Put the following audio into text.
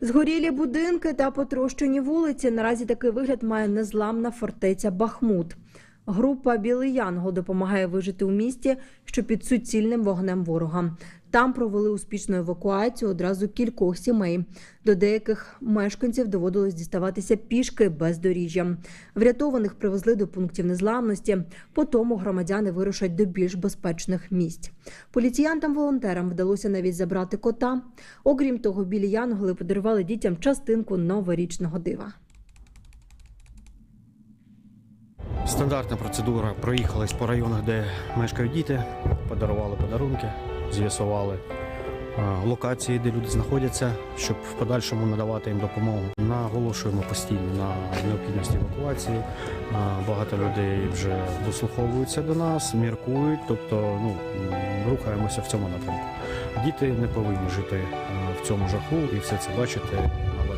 Згорілі будинки та потрощені вулиці. Наразі такий вигляд має незламна фортеця Бахмут. Група Білий Янгол допомагає вижити у місті, що під суцільним вогнем ворога. Там провели успішну евакуацію одразу кількох сімей. До деяких мешканців доводилось діставатися пішки без доріжжя. Врятованих привезли до пунктів незламності. Потому громадяни вирушать до більш безпечних місць. Поліціянтам-волонтерам вдалося навіть забрати кота. Окрім того, білі янголи подарували дітям частинку новорічного дива. Стандартна процедура. Проїхались по районах, де мешкають діти, подарували подарунки, з'ясували локації, де люди знаходяться, щоб в подальшому надавати їм допомогу. Наголошуємо постійно на необхідності евакуації. Багато людей вже дослуховуються до нас, міркують, тобто ну, рухаємося в цьому напрямку. Діти не повинні жити в цьому жаху і все це бачити на